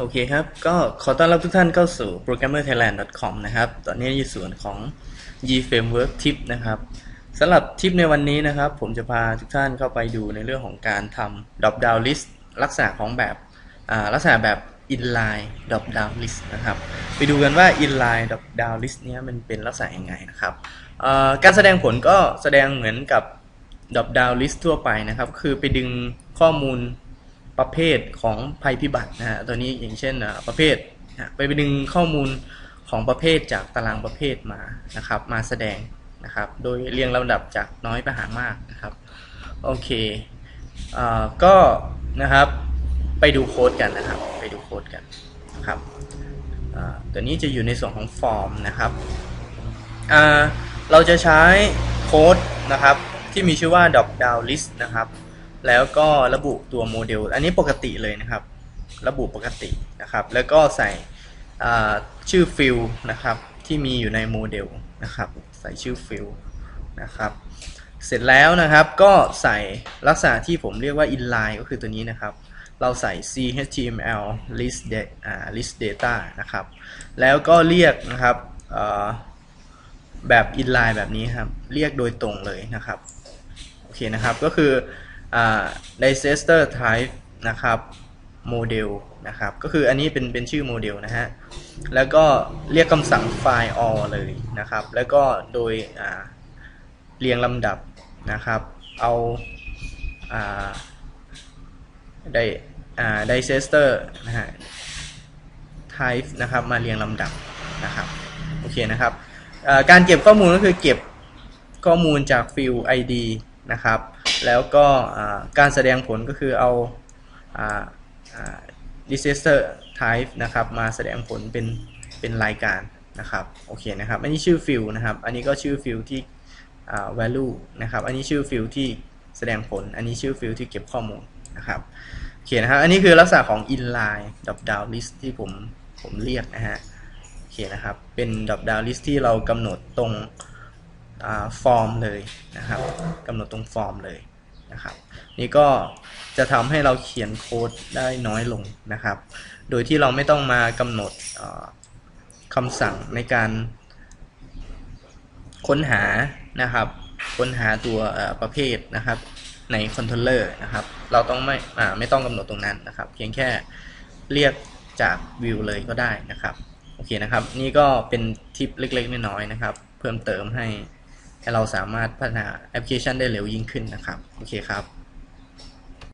โอเคครับ ก็ขอต้อนรับทุกท่านเข้าสู่ programmerthailand.com นะครับ ตอนนี้อยู่ส่วนของ G Framework Tip นะครับสำหรับทิปในวันนี้นะครับ ผมจะพาทุกท่านเข้าไปดูในเรื่องของการทำ drop down list ลักษณะของแบบลักษณะแบบ inline drop down list นะครับ ไปดูกันว่า inline drop down list เนี้ยมันเป็นลักษณะยังไงนะครับ การแสดงผลก็แสดงเหมือนกับ drop down list ทั่วไปนะครับ คือไปดึงข้อมูล ประเภทของภัยพิบัตินะฮะตัวนี้อย่างเช่นประเภทนะไปไปดึงข้อมูลของประเภทจากตารางประเภทมานะครับมาแสดงนะครับโดยเรียงลำดับจากน้อยไปหามากนะครับโอเคอ่าก็นะครับไปดูโค้ดกันนะครับไปดูโค้ดกันนะครับตัวนี้จะอยู่ในส่วนของฟอร์มนะครับอ่าเราจะใช้โค้ดนะครับที่มีชื่อว่า drop down list นะครับ แล้วก็ระบุตัวโมเดล อันนี้ปกติเลยนะครับ ระบุปกตินะครับ แล้วก็ใส่ชื่อฟิลนะครับที่มีอยู่ในโมเดลนะครับ ใส่ชื่อฟิลนะครับ เสร็จแล้วนะครับก็ใส่ลักษณะที่ผมเรียกว่า inline ก็คือตัวนี้นะครับ เราใส่ chtml list da- อ่า list data นะครับ แล้วก็เรียกนะครับแบบ inline แบบนี้ครับ เรียกโดยตรงเลยนะครับ โอเคนะครับ ก็คือ อ่า digester type นะครับ model นะครับก็คืออันนี้เป็นเป็นชื่อโมเดลนะฮะแล้วก็เรียกคำสั่ง file all เลยนะครับ แล้วก็โดยเรียงลำดับนะครับ เอาอ่าไดอ่า digester นะฮะ type นะครับมาเรียงลำดับนะครับโอเคนะครับาการเก็บข้อมูลก็คือเก็บข้อมูลจากฟิล ID นะครับ แล้วก็การแสดงผลก็คือเอา disaster type นะครับมาแสดงผลเป็นเป็นรายการนะครับโอเคนะครับอันนี้ชื่อฟิลนะครับ อันนี้ก็ชื่อฟิลที่ value นะครับ อันนี้ชื่อฟิลที่แสดงผล อันนี้ชื่อฟิลที่เก็บข้อมูลนะครับโอเคนะครับ อันนี้คือลักษณะของ inline drop down list ที่ผมผมเรียกนะฮะโอเคนะครับ เป็น drop down list ที่เรากำหนดตรง ฟอร์มเลยนะครับกำหนดตรงฟอร์มเลยนะครับนี่ก็จะทำให้เราเขียนโค้ดได้น้อยลงนะครับ โดยที่เราไม่ต้องมากำหนดคำสั่งในการค้นหานะครับ ค้นหาตัวประเภทนะครับในคอนโทรลเลอร์นะครับ เราต้องไม่ไม่ต้องกำหนดตรงนั้นนะครับ เพียงแค่เรียกจากวิวเลยก็ได้นะครับ โอเคนะครับ นี่ก็เป็นทิปเล็กๆน้อยๆนะครับ เพิ่มเติมให้ เราสามารถพัฒนาแอปพลิเคชันได้เร็วยิ่งขึ้นนะครับ โอเคครับ